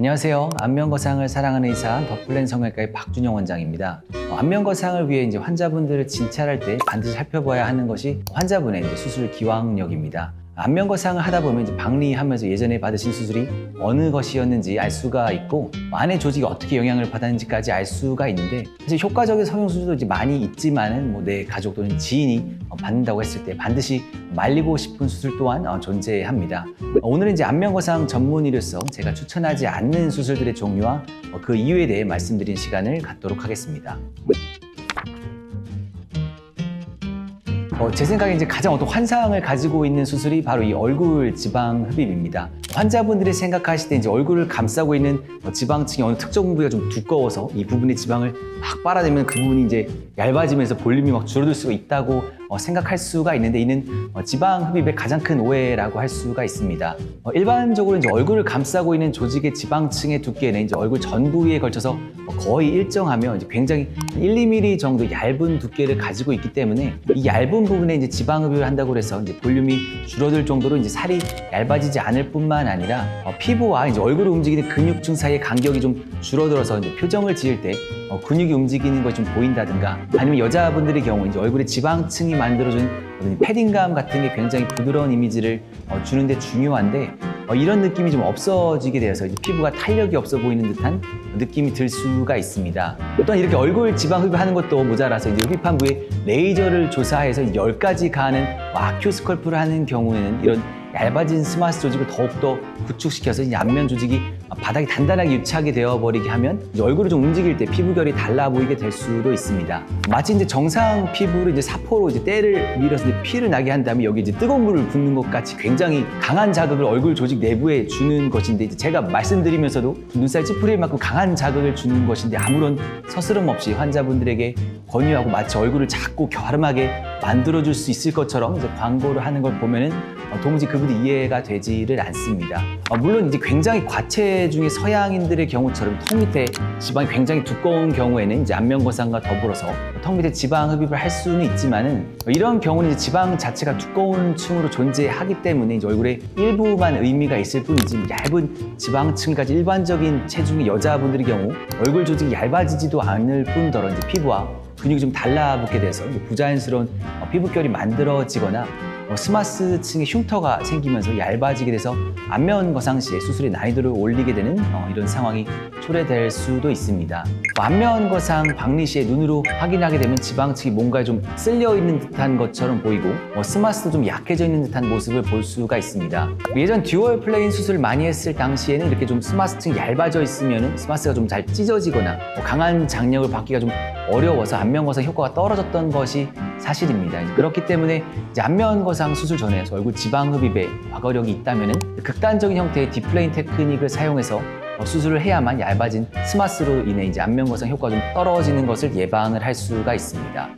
안녕하세요. 안면거상을 사랑하는 의사 더플랜 성형외과의 박준영 원장입니다. 어, 안면거상을 위해 이제 환자분들을 진찰할 때 반드시 살펴봐야 하는 것이 환자분의 이제 수술 기왕력입니다. 안면거상을 하다 보면 이제 박리하면서 예전에 받으신 수술이 어느 것이었는지 알 수가 있고 뭐 안의 조직이 어떻게 영향을 받았는지까지 알 수가 있는데 사실 효과적인 성형 수술도 이제 많이 있지만은 뭐 내 가족 또는 지인이 어, 받는다고 했을 때 반드시 말리고 싶은 수술 또한 어, 존재합니다. 어, 오늘은 이제 안면거상 전문의로서 제가 추천하지 않는 수술들의 종류와 어, 그 이유에 대해 말씀드린 시간을 갖도록 하겠습니다. 어, 제 생각에 이제 가장 어떤 환상을 가지고 있는 수술이 바로 이 얼굴 지방 흡입입니다. 환자분들이 생각하실 때 이제 얼굴을 감싸고 있는 어, 지방층이 어느 특정 부위가 좀 두꺼워서 이 부분의 지방을 막 빨아내면 그 부분이 이제 얇아지면서 볼륨이 막 줄어들 수가 있다고 어, 생각할 수가 있는데 이는 어, 지방 흡입의 가장 큰 오해라고 할 수가 있습니다. 어, 일반적으로 이제 얼굴을 감싸고 있는 조직의 지방층의 두께는 이제 얼굴 전 부위에 걸쳐서 어, 거의 일정하며 이제 굉장히 1, 2mm 정도 얇은 두께를 가지고 있기 때문에 이 얇은 부분에 이제 지방 흡입을 한다고 해서 이제 볼륨이 줄어들 정도로 이제 살이 얇아지지 않을 뿐만 아니라 어, 피부와 이제 얼굴을 움직이는 근육층 사이의 간격이 좀 줄어들어서 이제 표정을 지을 때 어, 근육이 움직이는 것이 좀 보인다든가 아니면 여자분들의 경우 이제 얼굴에 지방층이 만들어준 패딩감 같은 게 굉장히 부드러운 이미지를 어, 주는데 중요한데 어, 이런 느낌이 좀 없어지게 되어서 피부가 탄력이 없어 보이는 듯한 느낌이 들 수가 있습니다. 또한 이렇게 얼굴 지방 흡입하는 것도 모자라서 이제 흡입한 부위에 레이저를 조사해서 10가지 가는 아큐 스컬프를 하는 경우에는 이런 얇아진 스마스 조직을 더욱더 구축시켜서 이 안면 조직이 바닥이 단단하게 유착이 되어버리게 하면 얼굴을 좀 움직일 때 피부결이 달라 보이게 될 수도 있습니다. 마치 이제 정상 피부를 이제 사포로 이제 때를 밀어서 이제 피를 나게 한 다음에 여기 이제 뜨거운 물을 붓는 것 같이 굉장히 강한 자극을 얼굴 조직 내부에 주는 것인데 제가 말씀드리면서도 눈살 찌푸릴 만큼 강한 자극을 주는 것인데 아무런 서스럼 없이 환자분들에게 권유하고 마치 얼굴을 작고 갸름하게 만들어줄 수 있을 것처럼 이제 광고를 하는 걸 보면은 어, 도무지 그분이 이해가 되지를 않습니다. 어, 물론 이제 굉장히 과체중의 서양인들의 경우처럼 턱 밑에 지방이 굉장히 두꺼운 경우에는 이제 안면거상과 더불어서 턱 밑에 지방 흡입을 할 수는 있지만은 어, 이런 경우는 이제 지방 자체가 두꺼운 층으로 존재하기 때문에 이제 얼굴에 일부만 의미가 있을 뿐이지 얇은 지방층까지 일반적인 체중의 여자분들의 경우 얼굴 조직이 얇아지지도 않을 뿐더러 이제 피부와 근육이 좀 달라붙게 돼서 부자연스러운 어, 피부결이 만들어지거나 어, 스마스층의 흉터가 생기면서 얇아지게 돼서 안면 거상 시에 수술의 난이도를 올리게 되는 어, 이런 상황이 초래될 수도 있습니다. 어, 안면 거상 박리 시에 눈으로 확인하게 되면 지방층이 뭔가 좀 쓸려 있는 듯한 것처럼 보이고 어, 스마스도 좀 약해져 있는 듯한 모습을 볼 수가 있습니다. 예전 듀얼 플레인 수술을 많이 했을 당시에는 이렇게 좀 스마스층이 얇아져 있으면 스마스가 좀 잘 찢어지거나 뭐 강한 장력을 받기가 좀 어려워서 안면 거상 효과가 떨어졌던 것이 사실입니다. 그렇기 때문에 안면 거상 수술 전에 얼굴 지방 흡입에 과거력이 있다면 극단적인 형태의 디플레인 테크닉을 사용해서 어, 수술을 해야만 얇아진 스마스로 인해 이제 안면 거상 효과가 좀 떨어지는 것을 예방을 할 수가 있습니다.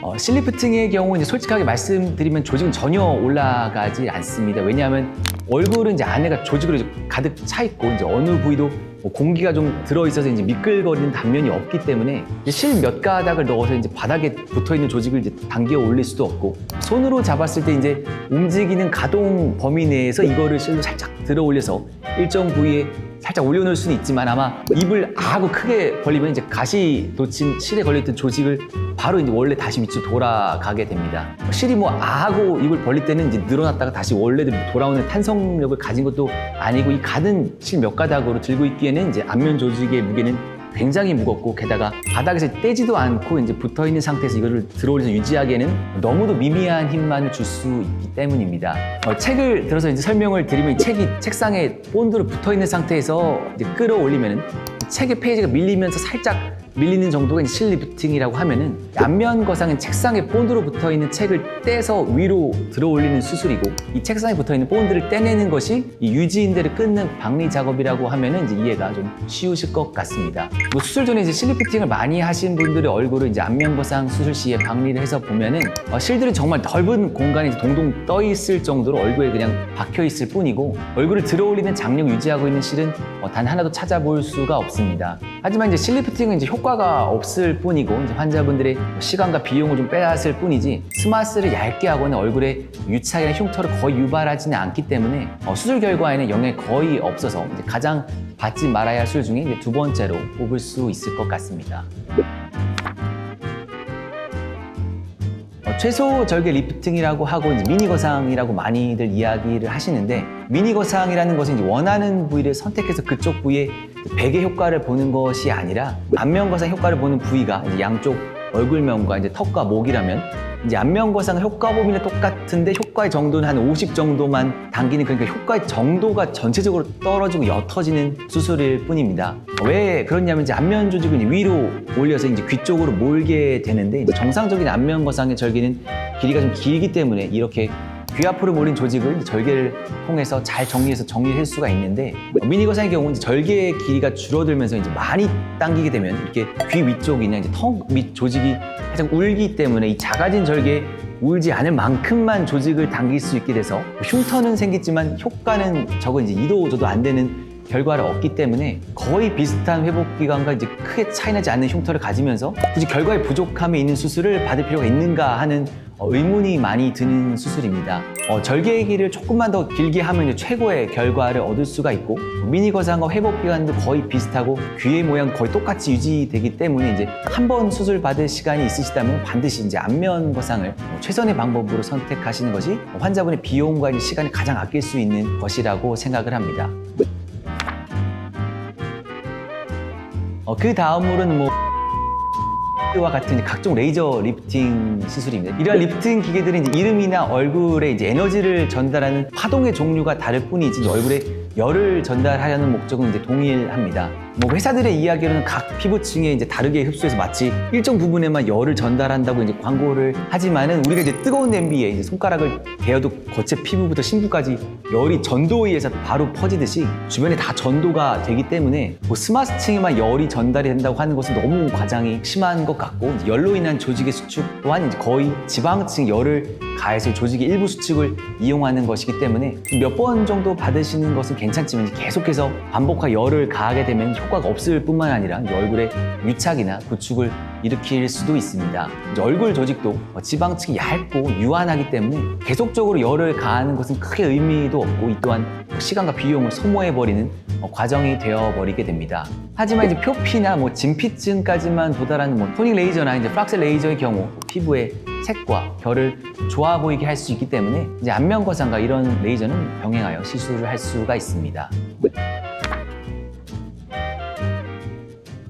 어, 실리프팅의 경우 이제 솔직하게 말씀드리면 조직은 전혀 올라가지 않습니다. 왜냐하면 얼굴은 이제 안에가 조직으로 가득 차 있고 이제 어느 부위도 뭐 공기가 좀 들어 있어서 이제 미끌거리는 단면이 없기 때문에 실 몇 가닥을 넣어서 이제 바닥에 붙어 있는 조직을 이제 당겨 올릴 수도 없고 손으로 잡았을 때 이제 움직이는 가동 범위 내에서 이거를 실로 살짝 들어 올려서 일정 부위에 살짝 올려놓을 수는 있지만 아마 입을 아 하고 크게 벌리면 이제 가시 돋친 실에 걸려있던 조직을 바로 이제 원래 다시 밑으로 돌아가게 됩니다. 실이 뭐 아 하고 입을 벌릴 때는 이제 늘어났다가 다시 원래대로 돌아오는 탄성력을 가진 것도 아니고 이 가든 실몇 가닥으로 들고 있기에는 이제 안면 조직의 무게는 굉장히 무겁고 게다가 바닥에서 떼지도 않고 이제 붙어 있는 상태에서 이거를 들어올려서 유지하기에는 너무도 미미한 힘만을 줄 수 있기 때문입니다. 어, 책을 들어서 이제 설명을 드리면 이 책이 책상에 본드로 붙어 있는 상태에서 이제 끌어올리면은 책의 페이지가 밀리면서 살짝 밀리는 정도가 실리프팅이라고 하면은 안면 거상은 책상에 본드로 붙어 있는 책을 떼서 위로 들어 올리는 수술이고 이 책상에 붙어 있는 본드를 떼내는 것이 이 유지인대를 끊는 박리 작업이라고 하면은 이제 이해가 좀 쉬우실 것 같습니다. 뭐 수술 전에 이제 실리피팅을 많이 하신 분들의 얼굴을 이제 안면 거상 수술 시에 박리를 해서 보면은 어, 실들이 정말 넓은 공간에 동동 떠 있을 정도로 얼굴에 그냥 박혀 있을 뿐이고 얼굴을 들어 올리는 장력 유지하고 있는 실은 어, 단 하나도 찾아볼 수가 없습니다. 없습니다. 하지만 이제 실리프팅은 이제 효과가 없을 뿐이고 이제 환자분들의 시간과 비용을 좀 빼앗을 뿐이지 스마스를 얇게 하거나 얼굴에 유착이나 흉터를 거의 유발하지는 않기 때문에 어, 수술 결과에는 영향이 거의 없어서 가장 받지 말아야 할 수술 중에 두 번째로 뽑을 수 있을 것 같습니다. 최소 절개 리프팅이라고 하고 이제 미니 거상이라고 많이들 이야기를 하시는데 미니 거상이라는 것은 이제 원하는 부위를 선택해서 그쪽 부위에 베개 효과를 보는 것이 아니라 안면 거상 효과를 보는 부위가 양쪽 얼굴면과 이제 턱과 목이라면 이제 안면 거상 효과 범위는 똑같은데 효과의 정도는 한 50 정도만 당기는 그러니까 효과의 정도가 전체적으로 떨어지고 옅어지는 수술일 뿐입니다. 왜 그러냐면 이제 안면 이제 위로 올려서 이제 귀 쪽으로 몰게 되는데 정상적인 안면 거상의 절개는 길이가 좀 길기 때문에 이렇게 귀 앞으로 몰린 조직을 절개를 통해서 잘 정리해서 정리할 수가 있는데 미니 거상의 경우는 절개의 길이가 줄어들면서 이제 많이 당기게 되면 이렇게 귀 위쪽이나 이제 턱 밑 조직이 가장 울기 때문에 이 작아진 절개에 울지 않을 만큼만 조직을 당길 수 있게 돼서 흉터는 생기지만 효과는 적은 이제 이도 저도 안 되는 결과를 얻기 때문에 거의 비슷한 회복 기간과 이제 크게 차이나지 않는 흉터를 가지면서 굳이 결과에 부족함이 있는 수술을 받을 필요가 있는가 하는 어, 의문이 많이 드는 수술입니다. 어, 절개기를 조금만 더 길게 하면 최고의 결과를 얻을 수가 있고 미니 거상과 회복 기간도 거의 비슷하고 귀의 모양 거의 똑같이 유지되기 때문에 이제 한 번 수술 받을 시간이 있으시다면 반드시 이제 안면 거상을 어, 최선의 방법으로 선택하시는 것이 환자분의 비용과 시간을 가장 아낄 수 있는 것이라고 생각을 합니다. 어, 그 다음으로는 뭐 와 같은 각종 레이저 리프팅 시술입니다. 이러한 리프팅 기계들은 이름이나 얼굴에 이제 에너지를 전달하는 파동의 종류가 다를 뿐이지 얼굴에 열을 전달하려는 목적은 이제 동일합니다. 뭐 회사들의 이야기로는 각 피부층에 이제 다르게 흡수해서 마치 일정 부분에만 열을 전달한다고 이제 광고를 하지만은 우리가 이제 뜨거운 냄비에 이제 손가락을 대어도 거체 피부부터 심부까지 열이 전도에 의해서 바로 퍼지듯이 주변에 다 전도가 되기 때문에 뭐 스마스층에만 열이 전달이 된다고 하는 것은 너무 과장이 심한 것 같고 열로 인한 조직의 수축 또한 이제 거의 지방층 열을 가해서 조직의 일부 수축을 이용하는 것이기 때문에 몇 번 정도 받으시는 것은 괜찮지만 계속해서 반복과 열을 가하게 되면 효과가 없을 뿐만 아니라 얼굴에 유착이나 구축을 일으킬 수도 있습니다. 얼굴 조직도 지방층이 얇고 유한하기 때문에 계속적으로 열을 가하는 것은 크게 의미도 없고 이 또한 시간과 비용을 소모해버리는 어, 과정이 되어버리게 됩니다. 하지만 이제 표피나 뭐 진피층까지만 도달하는 뭐 토닝 레이저나 이제 프락셀 레이저의 경우 피부의 색과 결을 좋아 보이게 할 수 있기 때문에 이제 안면 거상과 이런 레이저는 병행하여 시술을 할 수가 있습니다.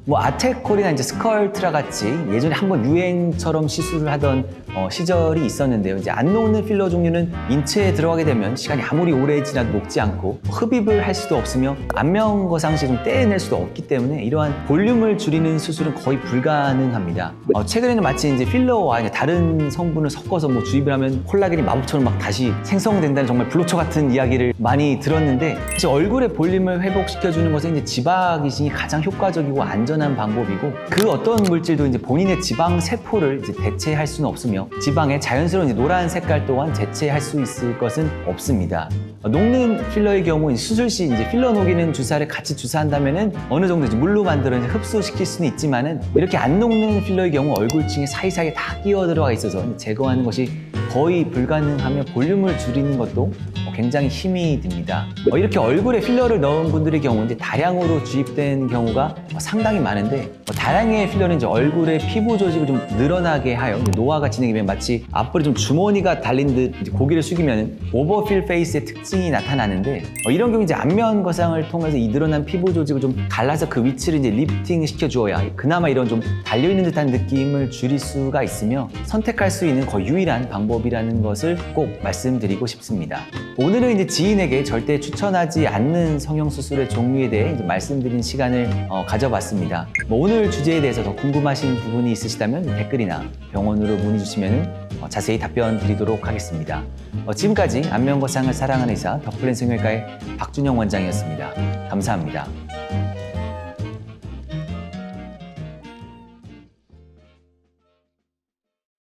뭐 아테콜이나 이제 스컬트라 같이 예전에 한번 유행처럼 시술을 하던 어, 시절이 있었는데요. 이제 안 녹는 필러 종류는 인체에 들어가게 되면 시간이 아무리 오래 지나도 녹지 않고 흡입을 할 수도 없으며 안면 거상시 좀 떼낼 수도 없기 때문에 이러한 볼륨을 줄이는 수술은 거의 불가능합니다. 어, 최근에는 마치 이제 필러와 이제 다른 성분을 섞어서 뭐 주입을 하면 콜라겐이 마법처럼 막 다시 생성된다는 정말 불로초 같은 이야기를 많이 들었는데 사실 얼굴의 볼륨을 회복시켜주는 것은 이제 지방 이식이 가장 효과적이고 안전한 방법이고 그 어떤 물질도 이제 본인의 지방 세포를 이제 대체할 수는 없으며 지방의 자연스러운 노란 색깔 또한 대체할 수 있을 것은 없습니다. 어, 녹는 필러의 경우 수술 시 이제 필러 녹이는 주사를 같이 주사한다면은 어느 정도 이제 물로 만들어 흡수시킬 수는 있지만은 이렇게 안 녹는 필러의 경우 얼굴층에 사이사이에 다 끼어 들어가 있어서 제거하는 것이 거의 불가능하며 볼륨을 줄이는 것도 굉장히 힘이 듭니다. 어, 이렇게 얼굴에 필러를 넣은 분들의 경우 이제 다량으로 주입된 경우가 상당히 많은데 어, 다량의 필러는 이제 얼굴의 피부 조직을 좀 늘어나게 하여 노화가 진행되면 마치 앞으로 좀 주머니가 달린 듯 고개를 숙이면 오버필 페이스의 특징 이 나타나는데 어, 이런 경우 이제 안면 거상을 통해서 이 늘어난 피부 조직을 좀 갈라서 그 위치를 이제 리프팅 시켜 주어야 그나마 이런 좀 달려 있는 듯한 느낌을 줄일 수가 있으며 선택할 수 있는 거의 유일한 방법이라는 것을 꼭 말씀드리고 싶습니다. 오늘은 이제 지인에게 절대 추천하지 않는 성형 수술의 종류에 대해 말씀드린 시간을 어, 가져봤습니다. 뭐 오늘 주제에 대해서 더 궁금하신 부분이 있으시다면 댓글이나 병원으로 문의 주시면 어, 자세히 답변 드리도록 하겠습니다. 어, 지금까지 안면거상을 사랑하는 의사 더플랜 성형외과의 박준영 원장이었습니다. 감사합니다.